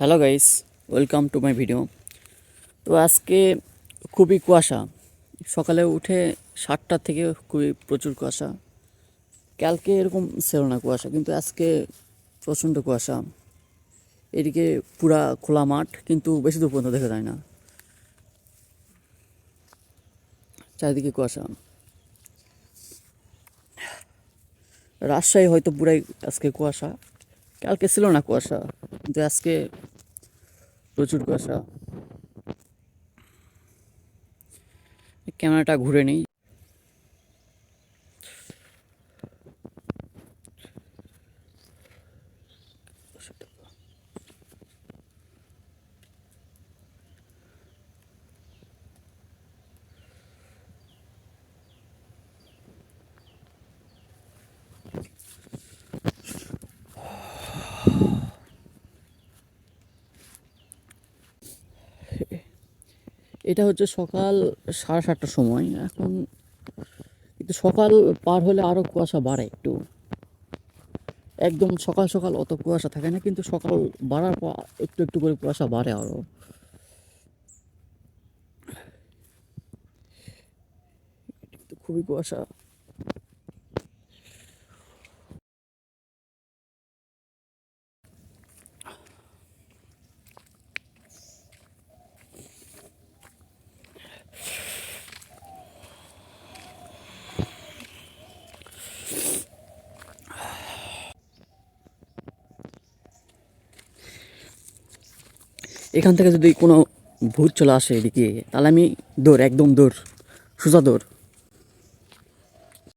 Hello guys welcome to my video তো আজকে খুবই কুয়াশা। সকালে উঠে সাতটা থেকে খুবই প্রচুর কুয়াশা। কালকে এরকম ছিল না কুয়াশা, কিন্তু আজকে প্রচণ্ড কুয়াশা। এদিকে পুরা খোলা মাঠ, কিন্তু বেশি দূর পর্যন্ত দেখা যায় না। চারিদিকে কুয়াশা। রাজশাহী হয়তো পুরাই আজকে কুয়াশা। কালকে ছিল না কুয়াশা কিন্তু আজকে প্রচুর কুয়াশা। ক্যামেরাটা ঘুরে নেই। এটা হচ্ছে সকাল সাড়ে সাতটার সময়। এখন কিন্তু সকাল পার হলে আরও কুয়াশা বাড়ে একটু। একদম সকাল সকাল অত কুয়াশা থাকে না, কিন্তু সকাল বাড়ার পর একটু একটু করে কুয়াশা বাড়ে আরও খুবই কুয়াশা। এখান থেকে যদি কোনো ভূত চলে আসে এদিকে, তাহলে আমি দৌড়, একদম দৌড়, সোজা দৌড়।